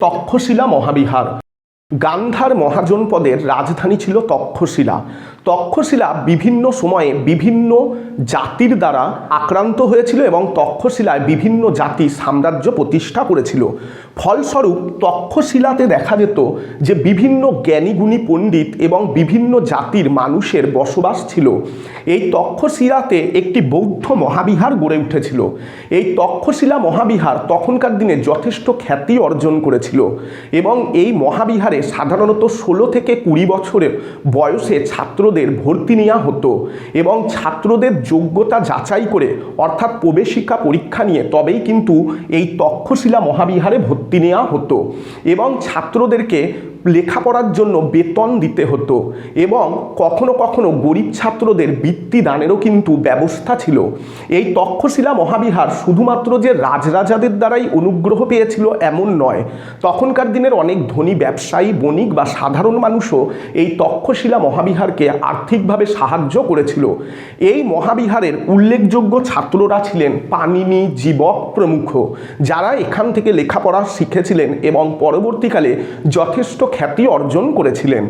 তক্ষশিলা মহাবিহার। গান্ধার মহাজনপদের রাজধানী ছিল তক্ষশিলা। তক্ষশিলা বিভিন্ন সময়ে বিভিন্ন জাতির দ্বারা আক্রান্ত হয়েছিল এবং তক্ষশিলায় বিভিন্ন জাতি সাম্রাজ্য প্রতিষ্ঠা করেছিল। ফলস্বরূপ, তক্ষশিলাতে দেখা যেত যে বিভিন্ন জ্ঞানীগুণী পণ্ডিত এবং বিভিন্ন জাতির মানুষের বসবাস ছিল। এই তক্ষশিলাতে একটি বৌদ্ধ মহাবিহার গড়ে উঠেছিল। এই তক্ষশিলা মহাবিহার তখনকার দিনে যথেষ্ট খ্যাতি অর্জন করেছিল এবং এই মহাবিহারে সাধারণত ষোলো থেকে কুড়ি বছরের বয়সে ছাত্রদের ভর্তি নেওয়া হতো এবং ছাত্রদের যোগ্যতা যাচাই করে, অর্থাৎ প্রবেশিকা পরীক্ষা নিয়ে তবেই কিন্তু এই তক্ষশিলা মহাবিহারে ভর্তি নেওয়া হতো। এবং ছাত্রদেরকে লেখাপড়ার জন্য বেতন দিতে হতো এবং কখনো কখনো গরিব ছাত্রদের বৃত্তি দানেরও কিন্তু ব্যবস্থা ছিল। এই তক্ষশিলা মহাবিহার শুধুমাত্র যে রাজরাজাদের দ্বারাই অনুগ্রহ পেয়েছিল এমন নয়। তখনকার দিনের অনেক ধনী ব্যবসায়ী, বণিক বা সাধারণ মানুষও এই তক্ষশিলা মহাবিহারকে আর্থিকভাবে সাহায্য করেছিল। এই মহাবিহারের উল্লেখযোগ্য ছাত্ররা ছিলেন পানিনি জীবক প্রমুখ, যারা এখান থেকে লেখাপড়া শিখেছিলেন এবং পরবর্তীকালে যথেষ্ট খ্যাতি অর্জন করেছিলেন।